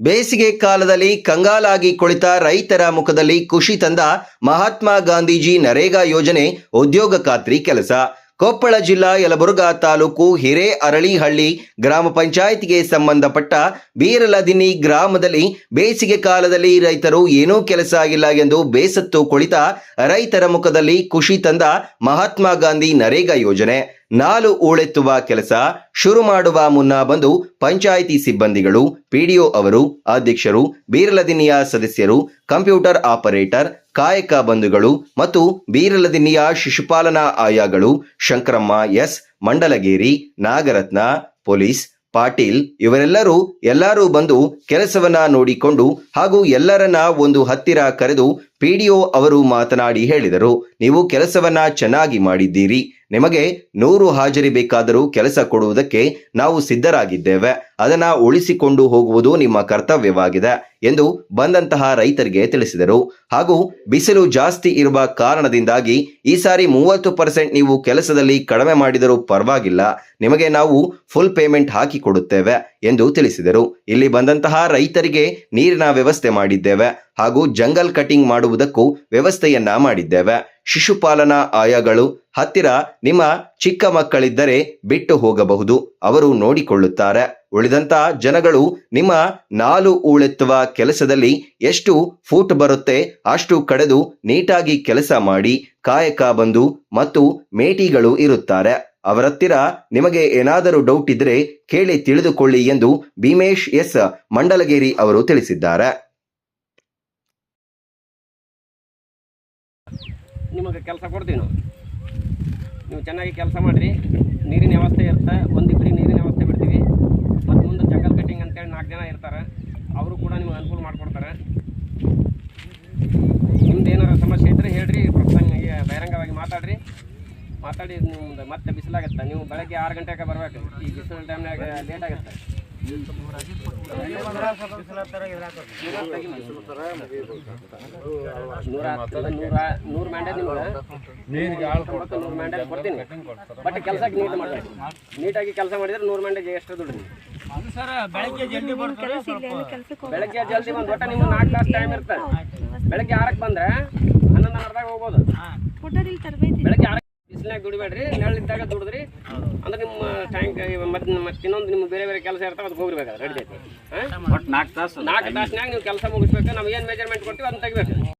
ಬೇಸಿಗೆ ಕಾಲದಲ್ಲಿ ಕಂಗಾಲಾಗಿ ಕುಳಿತ ರೈತರ ಮುಖದಲ್ಲಿ ಖುಷಿ ತಂದ ಮಹಾತ್ಮ ಗಾಂಧೀಜಿ ನರೇಗಾ ಯೋಜನೆ ಉದ್ಯೋಗ ಖಾತ್ರಿ ಕೆಲಸ. ಕೊಪ್ಪಳ ಜಿಲ್ಲಾ ಯಲಬುರ್ಗಾ ತಾಲೂಕು ಹಿರೇ ಅರಳಿಹಳ್ಳಿ ಗ್ರಾಮ ಪಂಚಾಯತ್ಗೆ ಸಂಬಂಧಪಟ್ಟ ಬೀರಲದಿನಿ ಗ್ರಾಮದಲ್ಲಿ ಬೇಸಿಗೆ ಕಾಲದಲ್ಲಿ ರೈತರು ಏನೂ ಕೆಲಸ ಆಗಿಲ್ಲ ಎಂದು ಬೇಸತ್ತು ಕುಳಿತ ರೈತರ ಮುಖದಲ್ಲಿ ಖುಷಿ ತಂದ ಮಹಾತ್ಮ ಗಾಂಧಿ ನರೇಗಾ ಯೋಜನೆ. ನಾಲು ಊಳೆತ್ತುವ ಕೆಲಸ ಶುರು ಮಾಡುವ ಮುನ್ನ ಬಂದು ಪಂಚಾಯಿತಿ ಸಿಬ್ಬಂದಿಗಳು, ಪಿಡಿಒ ಅವರು, ಅಧ್ಯಕ್ಷರು ಬೀರಲದಿನಿಯ ಸದಸ್ಯರು, ಕಂಪ್ಯೂಟರ್ ಆಪರೇಟರ್, ಕಾಯಕ ಬಂಧುಗಳು ಮತ್ತು ಬೀರಲದಿನಿಯ ಶಿಶುಪಾಲನಾ ಆಯಾಗಳು ಶಂಕರಮ್ಮ, ಎಸ್, ಮಂಡಲಗೇರಿ, ನಾಗರತ್ನ, ಪೊಲೀಸ್, ಪಾಟೀಲ್ ಇವರೆಲ್ಲರೂ ಎಲ್ಲರೂ ಬಂದು ಕೆಲಸವನ್ನ ನೋಡಿಕೊಂಡು ಹಾಗೂ ಎಲ್ಲರನ್ನ ಒಂದು ಹತ್ತಿರ ಕರೆದು ಪಿಡಿಒ ಅವರು ಮಾತನಾಡಿ ಹೇಳಿದರು, ನೀವು ಕೆಲಸವನ್ನ ಚೆನ್ನಾಗಿ ಮಾಡಿದ್ದೀರಿ. ನಿಮಗೆ ನೂರು ಹಾಜರಿ ಬೇಕಾದರೂ ಕೆಲಸ ಕೊಡುವುದಕ್ಕೆ ನಾವು ಸಿದ್ಧರಾಗಿದ್ದೇವೆ. ಅದನ್ನ ಉಳಿಸಿಕೊಂಡು ಹೋಗುವುದು ನಿಮ್ಮ ಕರ್ತವ್ಯವಾಗಿದೆ ಎಂದು ಬಂದಂತಹ ರೈತರಿಗೆ ತಿಳಿಸಿದರು. ಹಾಗೂ ಬಿಸಿಲು ಜಾಸ್ತಿ ಇರುವ ಕಾರಣದಿಂದಾಗಿ ಈ ಸಾರಿ ಮೂವತ್ತು ಪರ್ಸೆಂಟ್ ನೀವು ಕೆಲಸದಲ್ಲಿ ಕಡಿಮೆ ಮಾಡಿದರೂ ಪರವಾಗಿಲ್ಲ. ನಿಮಗೆ ನಾವು ಫುಲ್ ಪೇಮೆಂಟ್ ಹಾಕಿ ಕೊಡುತ್ತೇವೆ ಎಂದು ತಿಳಿಸಿದರು. ಇಲ್ಲಿ ಬಂದಂತಹ ರೈತರಿಗೆ ನೀರಿನ ವ್ಯವಸ್ಥೆ ಮಾಡಿದ್ದೇವೆ ಹಾಗೂ ಜಂಗಲ್ ಕಟಿಂಗ್ ಮಾಡುವುದಕ್ಕೂ ವ್ಯವಸ್ಥೆಯನ್ನ ಮಾಡಿದ್ದೇವೆ. ಶಿಶುಪಾಲನಾ ಆಯಗಳು ಹತ್ತಿರ ನಿಮ್ಮ ಚಿಕ್ಕ ಮಕ್ಕಳಿದ್ದರೆ ಬಿಟ್ಟು ಹೋಗಬಹುದು. ಅವರು ನೋಡಿಕೊಳ್ಳುತ್ತಾರೆ. ಉಳಿದಂತ ಜನಗಳು ನಿಮ್ಮ ನಾಲು ಉಳೆತ್ತುವ ಕೆಲಸದಲ್ಲಿ ಎಷ್ಟು ಫೂಟ್ ಬರುತ್ತೆ ಅಷ್ಟು ಕಡೆದು ನೀಟಾಗಿ ಕೆಲಸ ಮಾಡಿ ಕಾಯಕ ಬಂದು ಮತ್ತು ಮೇಟಿಗಳು ಇರುತ್ತಾರೆ. ಅವರತ್ತಿರ ನಿಮಗೆ ಏನಾದರೂ ಡೌಟ್ ಇದ್ರೆ ಕೇಳಿ ತಿಳಿದುಕೊಳ್ಳಿ ಎಂದು ಭೀಮೇಶ್ ಎಸ್. ಮಂಡಲಗೇರಿ ಅವರು ತಿಳಿಸಿದ್ದಾರೆ. ನಿಮಗೆ ಕೆಲಸ ಕೊಡ್ತೀವಿ ನಾವು ನೀವು ಚೆನ್ನಾಗಿ ಕೆಲಸ ಮಾಡಿರಿ. ನೀರಿನ ವ್ಯವಸ್ಥೆ ಇರುತ್ತೆ. ಒಂದಿಬ್ಬರಿಗೆ ನೀರಿನ ವ್ಯವಸ್ಥೆ ಬಿಡ್ತೀವಿ. ಮತ್ತು ಮುಂದೆ ಜಂಗಲ್ ಕಟ್ಟಿಂಗ್ ಅಂತೇಳಿ ನಾಲ್ಕು ಜನ ಇರ್ತಾರೆ. ಅವರು ಕೂಡ ನಿಮ್ಗೆ ಅನುಕೂಲ ಮಾಡಿಕೊಡ್ತಾರೆ. ನಿಮ್ದು ಏನಾರ ಸಮಸ್ಯೆ ಇದ್ದರೆ ಹೇಳ್ರಿ. ಪ್ರಸಂಗಿಗೆ ಬಹಿರಂಗವಾಗಿ ಮಾತಾಡ್ರಿ. ಮಾತಾಡಿ ನಿಮ್ದು ಮತ್ತೆ ಬಿಸಿಲಾಗುತ್ತೆ? ನೀವು ಬೆಳಗ್ಗೆ ಆರು ಗಂಟೆಗೆ ಬರಬೇಕು. ಈ ಬಿಸಿಲು ಟೈಮ್ನಾಗ ಲೇಟ್ ಆಗುತ್ತೆ. ನೂರ ನೂರ ನಿಮ್ಗೆ ಕೊಡ್ತೀನಿ. ಬಟ್ ಕೆಲಸಕ್ಕೆ ನೀಟ್ ಮಾಡಬೇಕು. ನೀಟಾಗಿ ಕೆಲಸ ಮಾಡಿದ್ರೆ ನೂರು ಮ್ಯಾಂಡೇಜ್ ಎಷ್ಟು ದುಡ್ಡು ನೀವು ಬೆಳಗ್ಗೆ ಜಲ್ದಿ ಬಂದು ಒಟ್ಟ ನಿಮ್ಗೆ ನಾಲ್ಕು ತಾಸು ಟೈಮ್ ಇರುತ್ತೆ ಬೆಳಗ್ಗೆ ಆರಕ್ಕೆ ಬಂದ್ರೆ ಹನ್ನೊಂದು ಹೋಗ್ಬೋದು. ಬೆಳಗ್ಗೆ ಆರಕ್ಕೆ ಬಿಸಿಲಾಗ ದುಡಿಬೇಡ್ರಿ ನೆರಳಿದ್ದಾಗ ದುಡಿದ್ರಿ. ಅಂದ್ರೆ ನಿಮ್ಮ ಟ್ಯಾಂಕ್ ಮತ್ತೆ ಮತ್ತೆ ಇನ್ನೊಂದು ನಿಮ್ಮ ಬೇರೆ ಬೇರೆ ಕೆಲಸ ಇರ್ತಾವೆ ಅದಕ್ಕೆ ಹೋಗ್ಬೇಕಾದ್ರೆ ರೆಡಿ ಐತಿ ನಾಲ್ಕು ತಾಸು. ನಾಲ್ಕು ತಾಸಿನಾಗ ನೀವು ಕೆಲಸ ಮುಗಿಸ್ಬೇಕು ನಾವು ಏನು ಮೆಜರ್ಮೆಂಟ್ ಕೊಡ್ತೀವಿ ಅದನ್ನ ತೆಗಿಬೇಕು.